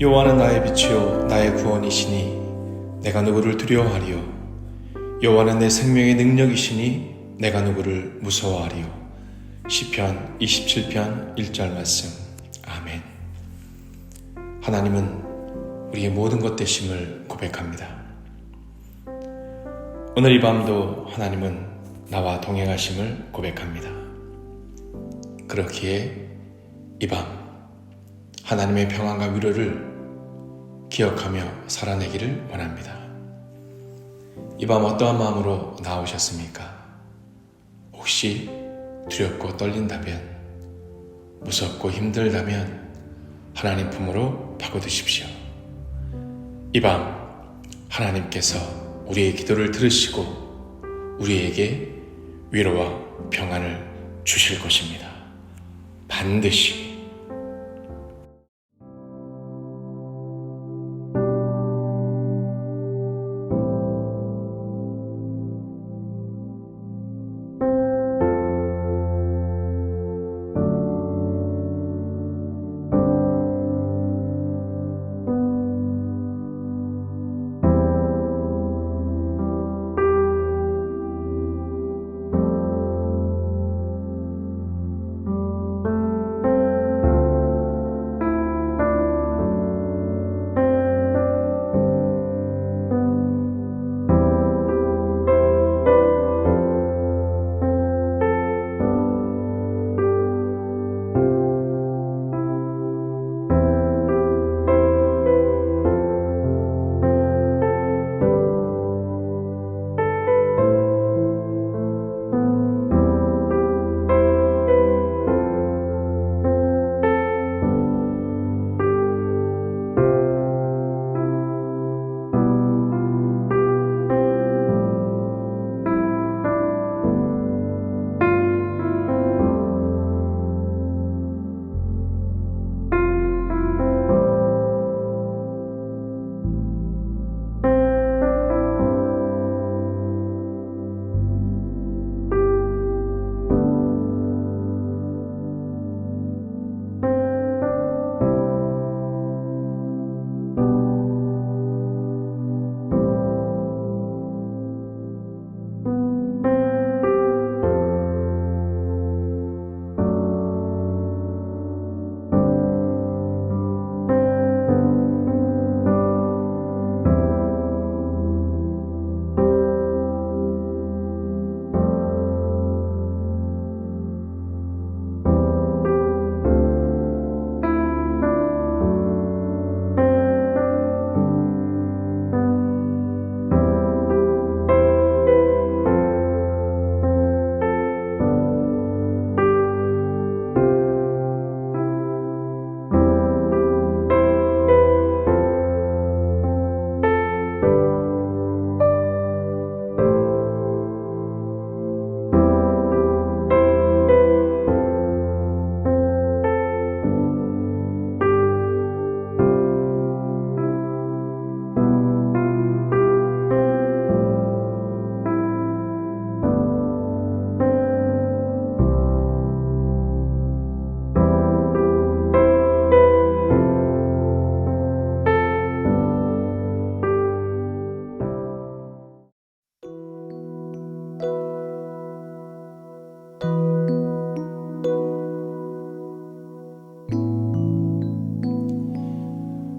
여호와는 나의 빛이요 나의 구원이시니 내가 누구를 두려워하리요? 여호와는 내 생명의 능력이시니 내가 누구를 무서워하리요? 시편 27편 1절 말씀. 아멘. 하나님은 우리의 모든 것 되심을 고백합니다. 오늘 이 밤도 하나님은 나와 동행하심을 고백합니다. 그렇기에 이 밤 하나님의 평안과 위로를 기억하며 살아내기를 원합니다. 이 밤 어떠한 마음으로 나오셨습니까? 혹시 두렵고 떨린다면, 무섭고 힘들다면 하나님 품으로 파고드십시오. 이 밤 하나님께서 우리의 기도를 들으시고 우리에게 위로와 평안을 주실 것입니다. 반드시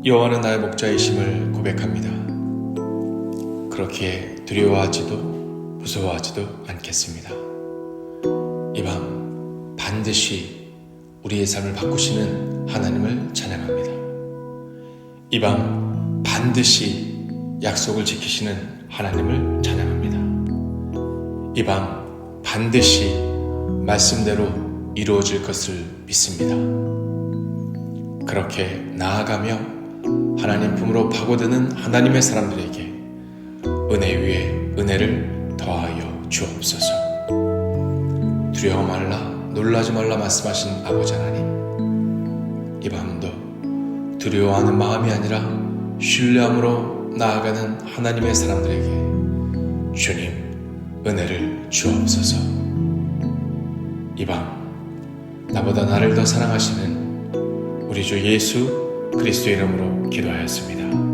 여호와는 나의 목자이심을 고백합니다. 그렇기에 두려워하지도 무서워하지도 않겠습니다. 이 밤 반드시 우리의 삶을 바꾸시는 하나님을 찬양합니다. 이 밤 반드시 약속을 지키시는 하나님을 찬양합니다. 이 밤 반드시 말씀대로 이루어질 것을 믿습니다. 그렇게 나아가며 하나님 품으로 파고드는 하나님의 사람들에게 은혜 위에 은혜를 더하여 주옵소서. 두려워 말라, 놀라지 말라 말씀하신 아버지 하나님. 이 밤도 두려워하는 마음이 아니라 신뢰함으로 나아가는 하나님의 사람들에게 주님 은혜를 주옵소서. 이 밤 나보다 나를 더 사랑하시는 우리 주 예수 그리스도 이름으로 기도하였습니다.